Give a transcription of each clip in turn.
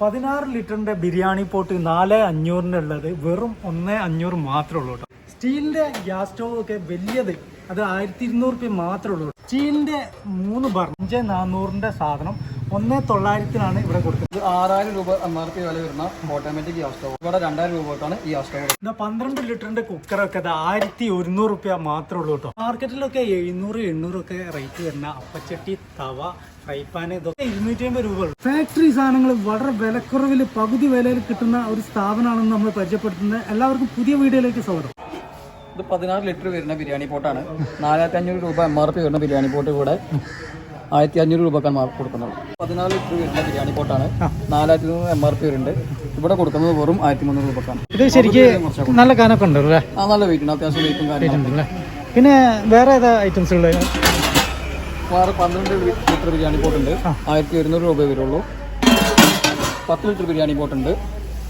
പതിനാറ് ലിറ്ററിന്റെ ബിരിയാണി പോട്ട് നാല് അഞ്ഞൂറിനുള്ളത് വെറും ഒന്ന് അഞ്ഞൂറ് മാത്രമേ ഉള്ളൂ കേട്ടോ. സ്റ്റീലിന്റെ ഗ്യാസ് സ്റ്റോവ് ഒക്കെ വലിയത് അത് ആയിരത്തി ഇരുന്നൂറ് രൂപ മാത്രമേ ഉള്ളൂ സ്റ്റീലിന്റെ മൂന്ന് ബർ അഞ്ച് നാനൂറിന്റെ സാധനം ഒന്ന് തൊള്ളായിരത്തിനാണ് ഇവിടെ കൊടുക്കുന്നത്. ആറായിരം രൂപ എം ആർ പി വില വരുന്ന ഓട്ടോമാറ്റിക് ഗ്യാസ് സ്റ്റവ് ഇവിടെ രണ്ടായിരം രൂപ തൊട്ടാണ് ഈ ഗ്യാസ് സ്റ്റവ് എന്നാൽ പന്ത്രണ്ട് ലിറ്ററിന്റെ കുക്കറൊക്കെ അത് ആയിരത്തി ഒരുന്നൂറ് റുപ്യ മാത്രമേ ഉള്ളൂ കേട്ടോ. മാർക്കറ്റിലൊക്കെ എഴുന്നൂറ് എണ്ണൂറ് ഒക്കെ റേറ്റ് വരുന്ന അപ്പച്ചട്ടി തവ ഫ്രൈ പാൻ ഇതൊക്കെ ഇരുന്നൂറ്റി അമ്പത് രൂപ ഫാക്ടറി സാധനങ്ങൾ വളരെ വിലക്കുറവിൽ പകുതി വിലയിൽ കിട്ടുന്ന ഒരു സ്ഥാപനമാണെന്ന് നമ്മൾ പരിചയപ്പെടുത്തുന്നത്. എല്ലാവർക്കും പുതിയ വീഡിയോയിലേക്ക് സ്വാഗതം. ഇത് പതിനാറ് ലിറ്റർ വരുന്ന ബിരിയാണി പോട്ടാണ്. നാലായിരത്തി അഞ്ഞൂറ് രൂപ എം ആർ പി വരുന്ന ബിരിയാണി പോട്ട് ഇവിടെ. ആയിരത്തി അഞ്ഞൂറ് രൂപക്കാണ് കൊടുക്കുന്നത്. പതിനാല് ലിറ്റർ വരുന്ന ബിരിയാണി പോട്ടാണ് നാലായിരത്തി നൂറ് എം ആർ പി വരുന്നുണ്ട്. ഇവിടെ കൊടുക്കുന്നത് വെറും ആയിരത്തി മുന്നൂറ് രൂപക്കാണ്. ഇത് ശരിക്കും നല്ല കാനൊക്കെ ഉണ്ട് ആ നല്ല വെയിറ്റ് ഉണ്ട്. അത്യാവശ്യം വെയിറ്റും കാര്യങ്ങളും പിന്നെ വേറെ ഏതാ ഐറ്റംസ് ഉള്ളത് വേറെ പന്ത്രണ്ട് ലിറ്റർ ബിരിയാണി പോട്ടുണ്ട് ആയിരത്തി ഒരുന്നൂറ് രൂപ വരുള്ളൂ. പത്ത് ലിറ്റർ ബിരിയാണി പോട്ടുണ്ട്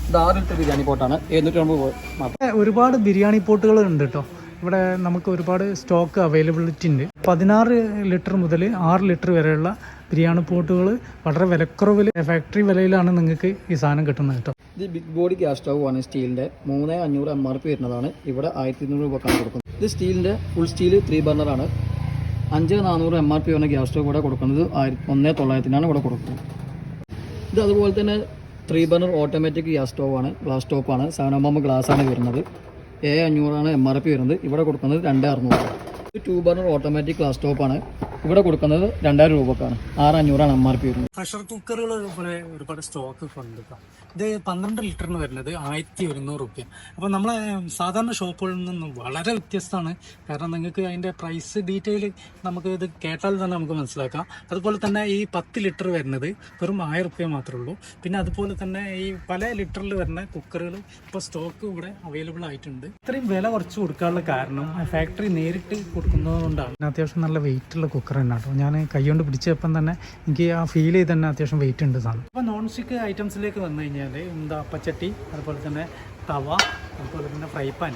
ഇത് ആറ് ലിറ്റർ ബിരിയാണി പോട്ടാണ് എഴുന്നൂറ്റി അമ്പത് ഒരുപാട് ബിരിയാണി പോട്ടുകൾ ഉണ്ട് കേട്ടോ ഇവിടെ നമുക്ക് ഒരുപാട് സ്റ്റോക്ക് അവൈലബിലിറ്റി ഉണ്ട്. പതിനാറ് ലിറ്റർ മുതൽ ആറ് ലിറ്റർ വരെയുള്ള ബിരിയാണി പോട്ടുകൾ വളരെ വിലക്കുറവിൽ ഫാക്ടറി വിലയിലാണ് നിങ്ങൾക്ക് ഈ സാധനം കിട്ടുന്നത് കേട്ടോ. ഇത് ബിഗ് ബോഡി ഗ്യാസ് സ്റ്റവ് ആണ് സ്റ്റീലിന്റെ മൂന്ന് അഞ്ഞൂറ് എം ആർ പി വരുന്നതാണ്. ഇവിടെ ആയിരത്തി ഇരുന്നൂറ് രൂപക്കാണ് കൊടുക്കുന്നത് ഇത് സ്റ്റീലിന്റെ ഫുൾ സ്റ്റീൽ ത്രീ ബർണറാണ് അഞ്ച് നാനൂറ് എം ആർ പി വരുന്ന ഗ്യാസ് സ്റ്റവ് ഇവിടെ കൊടുക്കുന്നത് ആയിരത്തി ഒന്നേ തൊള്ളായിരത്തിനാണ് ഇവിടെ കൊടുക്കുന്നത്. ഇത് അതുപോലെ തന്നെ three burner automatic gas stove ആണ്. ഗ്ലാസ് സ്റ്റോപ്പാണ് സെവൻ എം എം ഗ്ലാസ് ആണ് വരുന്നത്. എ അഞ്ഞൂറാണ് എം ആർ പി വരുന്നത്. ഇവിടെ കൊടുക്കുന്നത് രണ്ട് അറുന്നൂറ്. Two burner automatic glass top ആണ്. ഇവിടെ കൊടുക്കുന്നത് രണ്ടായിരം രൂപക്കാണ്. ആറ് അഞ്ഞൂറാണ് എം ആർ പി വരുന്നത്. പ്രഷർ കുക്കറുകൾ പോലെ ഒരുപാട് സ്റ്റോക്ക് ഉണ്ട് കേട്ടോ ഇത് പന്ത്രണ്ട് ലിറ്ററിന് വരുന്നത് ആയിരത്തി ഒരുന്നൂറ് റുപ്യ. അപ്പോൾ നമ്മളെ സാധാരണ ഷോപ്പുകളിൽ നിന്നും വളരെ വ്യത്യസ്തമാണ്. കാരണം നിങ്ങൾക്ക് അതിന്റെ പ്രൈസ് ഡീറ്റെയിൽ നമുക്ക് ഇത് കേട്ടാൽ തന്നെ നമുക്ക് മനസ്സിലാക്കാം. അതുപോലെ തന്നെ ഈ പത്ത് ലിറ്റർ വരുന്നത് വെറും ആയിരം റുപ്യ മാത്രമേ ഉള്ളൂ. പിന്നെ അതുപോലെ തന്നെ ഈ പല ലിറ്ററിൽ വരുന്ന കുക്കറുകൾ ഇപ്പോൾ സ്റ്റോക്ക് ഇവിടെ അവൈലബിൾ ആയിട്ടുണ്ട്. ഇത്രയും വില കുറച്ച് കൊടുക്കാനുള്ള കാരണം ഫാക്ടറി നേരിട്ട് കൊടുക്കുന്നതുകൊണ്ടാണ്. അത്യാവശ്യം നല്ല വെയിറ്റ് ഉള്ള കുക്കർ തന്നെ കേട്ടോ. ഞാൻ കൈകൊണ്ട് പിടിച്ചപ്പം തന്നെ എനിക്ക് ആ ഫീൽ ചെയ്ത് തന്നെ അത്യാവശ്യം വെയിറ്റ് ഉണ്ട് സാധനം. അപ്പോൾ നോൺ സ്റ്റിക്ക് ഐറ്റംസിലേക്ക് വന്നു കഴിഞ്ഞാൽ എന്താ അപ്പച്ചട്ടി അതുപോലെ തന്നെ തവ അതുപോലെ തന്നെ ഫ്രൈ പാൻ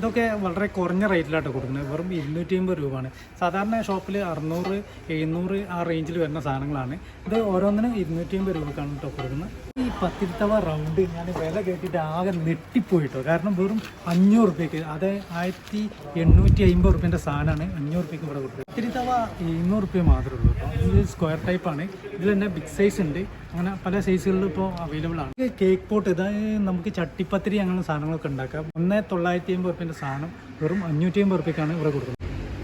ഇതൊക്കെ വളരെ കുറഞ്ഞ റേറ്റിലാട്ടോ കൊടുക്കുന്നത്. വെറും ഇരുന്നൂറ്റി അമ്പത് രൂപയാണ്. സാധാരണ ഷോപ്പിൽ അറുന്നൂറ് എഴുന്നൂറ് ആ റേഞ്ചിൽ വരുന്ന സാധനങ്ങളാണ്. ഇത് ഓരോന്നിനും ഇരുന്നൂറ്റി അമ്പത് രൂപക്കാണ് കേട്ടോ കൊടുക്കുന്നത്. ഈ പത്തിരിത്തവ റൗണ്ട് ഞാൻ വില കേട്ടിട്ട് ആകെ നെട്ടിപ്പോയിട്ടോ കാരണം വെറും അഞ്ഞൂറ് റുപ്യക്ക് അത് ആയിരത്തി എണ്ണൂറ്റി അമ്പത് റുപ്യന്റെ സാധനമാണ്. അഞ്ഞൂറ് റുപ്യക്ക് ഇവിടെ കൊടുക്കുന്നത്. പത്തിരിത്തവ എഴുന്നൂറ് റുപ്യ മാത്രമേ ഉള്ളൂ കേട്ടോ ഇത് സ്ക്വയർ ടൈപ്പാണ് ഇതിൽ തന്നെ ബിഗ് സൈസ് ഉണ്ട്. അങ്ങനെ പല സൈസുകളിലും ഇപ്പോൾ അവൈലബിൾ ആണ്. കേക്ക് പോട്ട് ഇതായത് നമുക്ക് ചട്ടിപ്പത്തിരി അങ്ങനെ സാധനങ്ങളൊക്കെ ഉണ്ടാക്കാം. ഒന്നേ തൊള്ളായിരത്തി അമ്പത് റുപ്യന്റെ സാധനം വെറും അഞ്ഞൂറ്റി അമ്പത് റുപ്യക്കാണ് ഇവിടെ കൊടുക്കുന്നത്.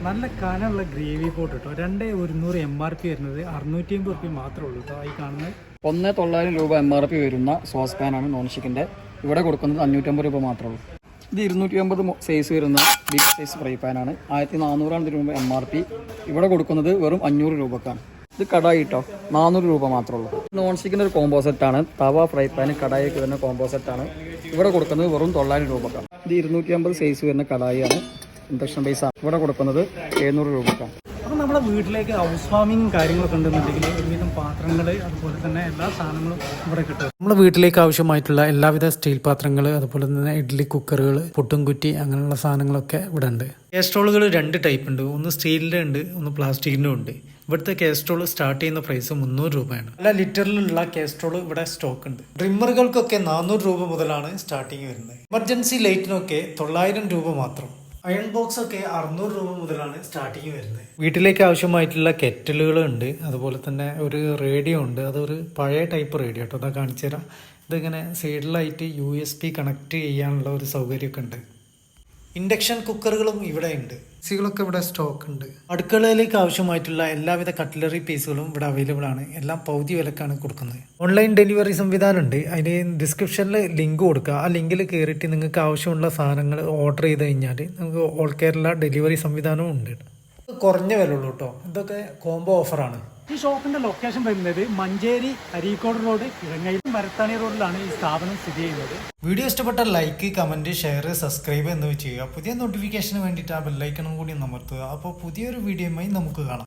നല്ല കനമുള്ള ഗ്രേവി പോട്ട് കേട്ടോ. രണ്ടേ ഒരുന്നൂറ് എം ആർ പി വരുന്നത് അറുന്നൂറ്റി അമ്പത് റുപ്യ മാത്രമേ ഉള്ളൂ കേട്ടോ ഈ കാണുന്നത്. ഒന്ന് തൊള്ളായിരം രൂപ എം ആർ പി വരുന്ന സോസ് പാനാണ് നോൺ ചിക്കന്റെ ഇവിടെ കൊടുക്കുന്നത് അഞ്ഞൂറ്റമ്പത് രൂപ മാത്രമേ ഉള്ളൂ. ഇത് ഇരുന്നൂറ്റി അമ്പത് സൈസ് വരുന്ന ബിഗ് സൈസ് ഫ്രൈ പാനാണ് ആയിരത്തി നാനൂറാണ് രൂപ എം ആർ പി ഇവിടെ കൊടുക്കുന്നത് വെറും അഞ്ഞൂറ് രൂപക്കാണ്. ഇത് കടായി കേട്ടോ നാനൂറ് രൂപ മാത്രമേ ഉള്ളൂ നോൺ സ്റ്റിക്കിന്റെ ഒരു കോംബോ സെറ്റാണ് തവ ഫ്രൈ പാൻ കടായിക്ക് വരുന്ന കോംബോ സെറ്റാണ് ഇവിടെ കൊടുക്കുന്നത് വെറും തൊള്ളായിരം രൂപക്കാണ് ഇത് ഇരുന്നൂറ്റി അമ്പത് സൈസ് വരുന്ന കടായിയാണ്. ഇൻഡക്ഷൻ ബേസ് ആണ്. ഇവിടെ കൊടുക്കുന്നത് എഴുന്നൂറ് രൂപക്കാണ് നമ്മുടെ വീട്ടിലേക്ക് ഹൗസ് വാമിങ് കാര്യങ്ങളൊക്കെ ഉണ്ടെന്നുണ്ടെങ്കിൽ ഒരുവിധം പാത്രങ്ങൾ അതുപോലെ തന്നെ എല്ലാ സാധനങ്ങളും ഇവിടെ കിട്ടും. നമ്മുടെ വീട്ടിലേക്ക് ആവശ്യമായിട്ടുള്ള എല്ലാവിധ സ്റ്റീൽ പാത്രങ്ങൾ അതുപോലെ തന്നെ ഇഡ്ഡലി കുക്കറുകൾ പുട്ടും കുറ്റി അങ്ങനെയുള്ള സാധനങ്ങളൊക്കെ ഇവിടെ ഉണ്ട്. കേസ്ട്രോളുകൾ രണ്ട് ടൈപ്പ് ഉണ്ട്. ഒന്ന് സ്റ്റീലിന്റെ ഉണ്ട് ഒന്ന് പ്ലാസ്റ്റിക്കിന്റെ ഉണ്ട്. ഇവിടുത്തെ കേസ്ട്രോൾ സ്റ്റാർട്ട് ചെയ്യുന്ന പ്രൈസ് മുന്നൂറ് രൂപയാണ്. പല ലിറ്ററിലുള്ള കേസ്ട്രോൾ ഇവിടെ സ്റ്റോക്ക് ഉണ്ട്. ഡ്രിമ്മറുകൾക്കൊക്കെ നാനൂറ് രൂപ മുതലാണ് സ്റ്റാർട്ടിങ് വരുന്നത്. എമർജൻസി ലൈറ്റിനൊക്കെ തൊള്ളായിരം രൂപ മാത്രം. അയൺ ബോക്സ് ഒക്കെ അറുന്നൂറ് രൂപ മുതലാണ് സ്റ്റാർട്ടിങ് വരുന്നത്. വീട്ടിലേക്ക് ആവശ്യമായിട്ടുള്ള കെറ്റലുകൾ ഉണ്ട് അതുപോലെ തന്നെ ഒരു റേഡിയോ ഉണ്ട്. അതൊരു പഴയ ടൈപ്പ് റേഡിയോ കേട്ടോ. അതാ കാണിച്ചു തരാം ഇതിങ്ങനെ സൈഡിലായിട്ട് യു എസ് പി കണക്ട് ചെയ്യാനുള്ള ഒരു സൗകര്യമൊക്കെ ഉണ്ട്. ഇൻഡക്ഷൻ കുക്കറുകളും ഇവിടെ ഉണ്ട്. സികളൊക്കെ ഇവിടെ സ്റ്റോക്ക് ഉണ്ട്. അടുക്കളയിലേക്ക് ആവശ്യമായിട്ടുള്ള എല്ലാവിധ കട്ട്ലറി പീസുകളും ഇവിടെ അവൈലബിൾ ആണ്. എല്ലാം പൗതി വിലക്കാണ് കൊടുക്കുന്നത്. ഓൺലൈൻ ഡെലിവറി സംവിധാനം ഉണ്ട്. അതിന് ഡിസ്ക്രിപ്ഷനിൽ ലിങ്ക് കൊടുക്കുക. ആ ലിങ്കിൽ കയറിയിട്ട് നിങ്ങൾക്ക് ആവശ്യമുള്ള സാധനങ്ങൾ ഓർഡർ ചെയ്ത് കഴിഞ്ഞാൽ നമുക്ക് ഓൾ കേരള ഡെലിവറി സംവിധാനവും ഉണ്ട്. കുറഞ്ഞ വില ഉള്ളൂ കേട്ടോ. ഇതൊക്കെ കോംബോ ഓഫറാണ് ഈ ഷോപ്പിന്റെ ലൊക്കേഷൻ വരുന്നത് മഞ്ചേരി അരീക്കോട് റോഡ് ഇറങ്ങയിൽ മരത്താണി റോഡിലാണ് ഈ സ്ഥാപനം സ്ഥിതി ചെയ്യുന്നത്. വീഡിയോ ഇഷ്ടപ്പെട്ട ലൈക്ക് കമന്റ് ഷെയർ സബ്സ്ക്രൈബ് എന്നിവ ചെയ്യുക. പുതിയ നോട്ടിഫിക്കേഷന് വേണ്ടിയിട്ട് ആ ബെല്ലൈക്കണം കൂടി അമർത്തുക. അപ്പോൾ പുതിയൊരു വീഡിയോയുമായി നമുക്ക് കാണാം.